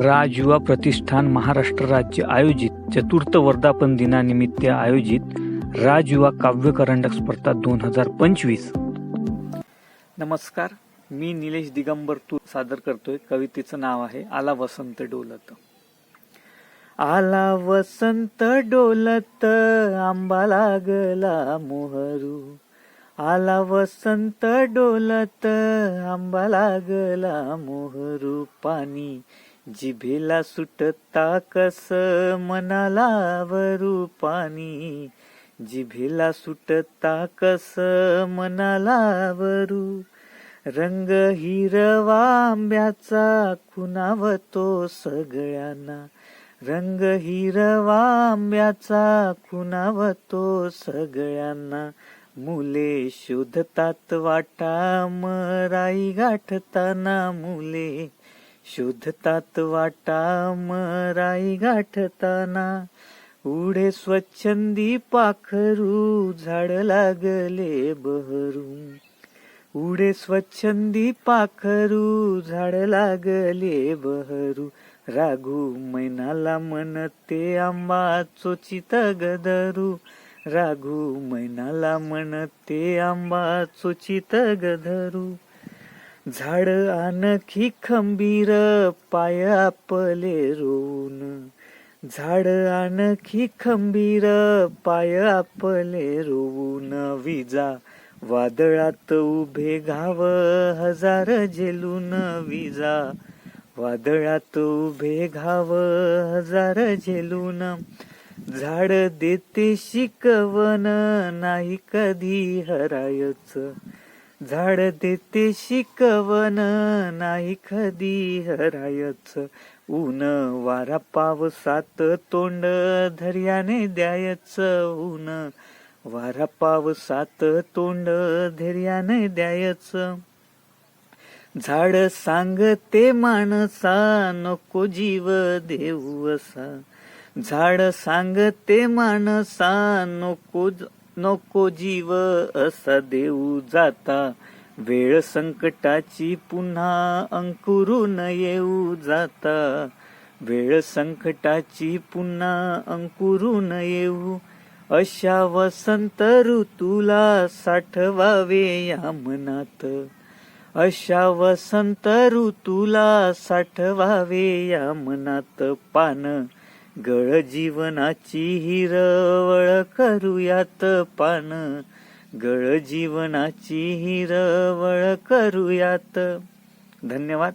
राजुवा प्रतिष्ठान महाराष्ट्र राज्य आयोजित चतुर्थ वर्धापन दिनानिमित्त आयोजित राजुवा काव्य करंडक स्पर्धा दोन हजार पंचवीस. नमस्कार मी निलेश दिगंबर तू सादर करतोय. कवितेचं नाव आहे आला वसंत डोलत. आला वसंत डोलत आंबा लागला मोहरू. आला वसंत डोलत आंबा लागला मोहरू. पाणी जिभेला सुटता कस मनाला वरू पाणी? जिभेला सुटता कस मनाला वरू? रंग हिरवा आंब्याचा खुनावतो सगळ्यांना. रंग हिरवा आंब्याचा खुनावतो सगळ्यांना. मुले शोधतात वाटा मराई गाठताना मुले. शोधतात वाटा मराई गाठताना. उडे स्वच्छंदी पाखरू झाड लागले बहरू उडे स्वच्छंदी पाखरू झाड लागले बहरू. राघू मैनाला म्हणते आंबा चोचित गधरू राघू मैनाला म्हणते आंबा चोचित गधरू झाड आणखी खंबीर पाय आपले रोवून झाड आणखी खंबीर पाय आपले रोवून विजा वादळात उभे घाव हजार झेलून विजा. वादळात उभे घाव हजार झेलून. झाड देते शिकवण नाही कधी हरायच. झाड देते शिकवण नाही कधी हरायच. ऊन वारा पावसात तोंड धैर्याने द्यायच. ऊन वारा पावसात तोंड धैर्याने द्यायच. झाड सांगते माणसा नको जीव देऊ असा झाड सांगते माणसा नको नको जीव असा देऊ जाता. वेळ संकटाची पुन्हा अंकुरून येऊ जाता. वेळ संकटाची पुन्हा अंकुरून येऊ. अशा वसंत ऋतूला साठवावे या मनात. अशा वसंत ऋतूला साठवावे या मनात पान. गळ जीवनाची हिरवळ करूयात पान. गळ जीवनाची हिरवळ करूयात. धन्यवाद.